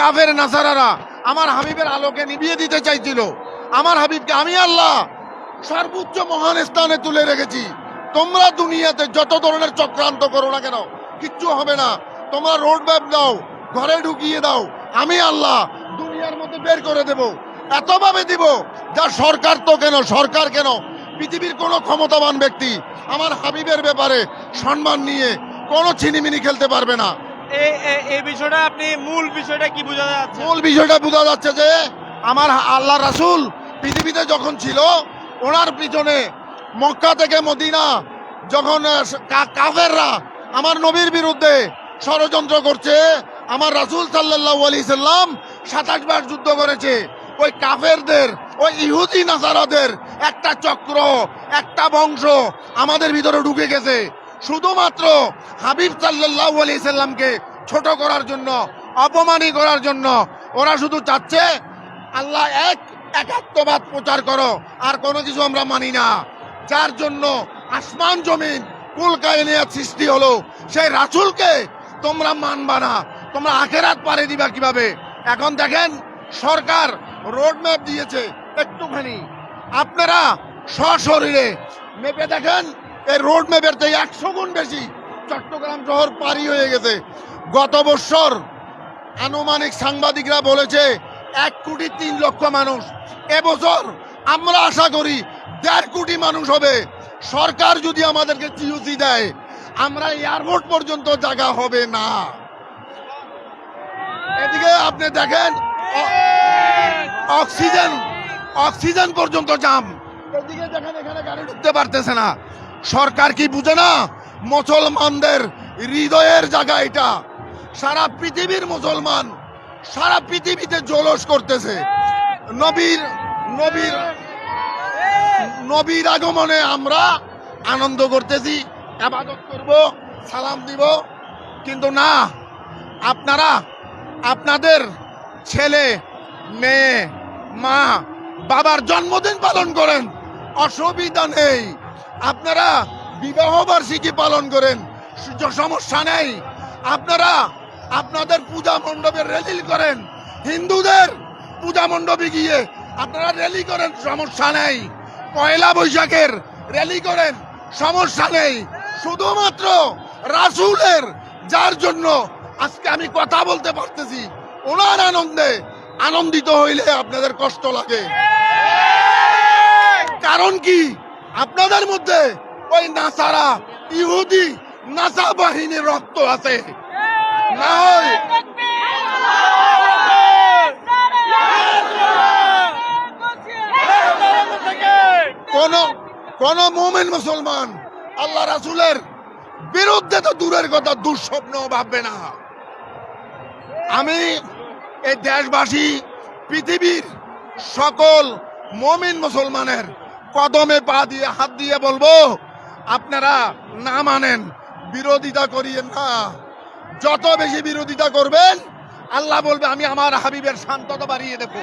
কাফের নাসারারা আমার হাবিবের আলোকে নিভিয়ে দিতে চাইছিল। আমার হাবিবকে আমি আল্লাহ সর্বোচ্চ মহান স্থানে তুলে রেখেছি। তোমরা দুনিয়াতে যত ধরনের চক্রান্ত করো না কেন, কিচ্ছু হবে না। তোমরা রোড ম্যাপ দাও, ঘরে ঢুকিয়ে দাও। আমি আল্লাহ দুনিয়ার মধ্যে বের করে দেব। এতভাবে দিব যা সরকার তো কেন, সরকার কেন? পৃথিবীর কোনো ক্ষমতাবান ব্যক্তি আমার হাবিবের ব্যাপারে সম্মান নিয়ে কোনো ছিনিমিনি খেলতে পারবে না। বিষয়টা আপনি মূল বিষয়টা বোঝা মূল বিষয়টা বোঝা যাচ্ছে যে আমার আল্লাহ পৃথিবীতে যখন ছিল, ওনার পিছনে মক্কা থেকে মদিনা, যখন কাফেররা আমার নবীর বিরুদ্ধে ষড়যন্ত্র করছে, আমার রাসূল সাল্লাম সাতাশ বার যুদ্ধ করেছে। ওই কাফেরদের, ওই ইহুদি নাসারাদের একটা চক্র, একটা বংশ আমাদের ভিতরে ঢুকে গেছে। শুধুমাত্র হাবিব সাল্লাল্লাহু আলি সাল্লামকে ছোট করার জন্য, অপমানি করার জন্য ওরা শুধু চাচ্ছে, আল্লাহ এক একাত্মবাদ প্রচার করো, আর কোনো কিছু আমরা মানি না। যার জন্য আসমান জমিন কুল কায়নিয়াত সৃষ্টি হলো। সেই রাসূলকে তোমরা মানবা না, তোমরা আখেরাত পারে দিবা কীভাবে? এখন দেখেন, সরকার রোড ম্যাপ দিয়েছে একটুখানি। আপনারা সশরীরে মেপে দেখেন এই রোড ম্যাপের থেকে একশো গুণ বেশি চট্টগ্রাম শহর পারি হয়ে গেছে। গত বছর আনুমানিক সাংবাদিকরা বলেছে, এক কোটি তিন লক্ষ মানুষ। এবছর আমরা আশা করি দেড় কোটি মানুষ হবে। সরকার যদি আমাদেরকে টিউসি দেয়, আমরা এয়ারপোর্ট পর্যন্ত জায়গা হবে না। এদিকে আপনি দেখেন অক্সিজেন অক্সিজেন পর্যন্ত জাম। এদিকে দেখেন, এখানে গাড়ি ঢুকতে পারতেছে না। সরকার কি বুঝে না? মুসলমানদের হৃদয়ের জায়গা এটা। সারা পৃথিবীর মুসলমান সারা পৃথিবীতে জলস করতেছে। নবীর নবীর নবীর আগমনে আমরা আনন্দ করতেছি, আবাদত করব, সালাম দিব। কিন্তু না, আপনারা, আপনাদের ছেলে, মেয়ে, মা, বাবার জন্মদিন পালন করেন। অসুবিধা নেই। আপনারা বিবাহ বার্ষিকী পালন করেন। সমস্যা নেই। আপনারা আপনাদের পূজা মণ্ডপে র্যালি করেন। হিন্দুদের পূজা মণ্ডপে গিয়ে আপনারা র্যালি করেন, সমস্যা নেই। পয়লা বৈশাখের র্যালি করেন, সমস্যা নেই। শুধুমাত্র রাসূলের, যার জন্য আজকে আমি কথা বলতে পারতেছি, ওনার আনন্দে আনন্দিত হইলে আপনাদের কষ্ট লাগে। কারণ কি? আপনাদের মধ্যে ওই নাসারা ইহুদি নাসা বাহিনীর রক্ত আছে। না হয় কোন কোন মোমেন মুসলমান আল্লাহ রাসূলের বিরুদ্ধে তো দূরের কথা, দুঃস্বপ্ন ভাববে না। আমি এই দেশবাসী, পৃথিবীর সকল মমিন মুসলমানের কদমে পা দিয়ে, হাত দিয়ে বলব, আপনারা না মানেন, বিরোধিতা করিয়েন না। যত বেশি বিরোধিতা করবেন, আল্লাহ বলবে, আমি আমার হাবিবের শান্ততা বাড়িয়ে দেবো।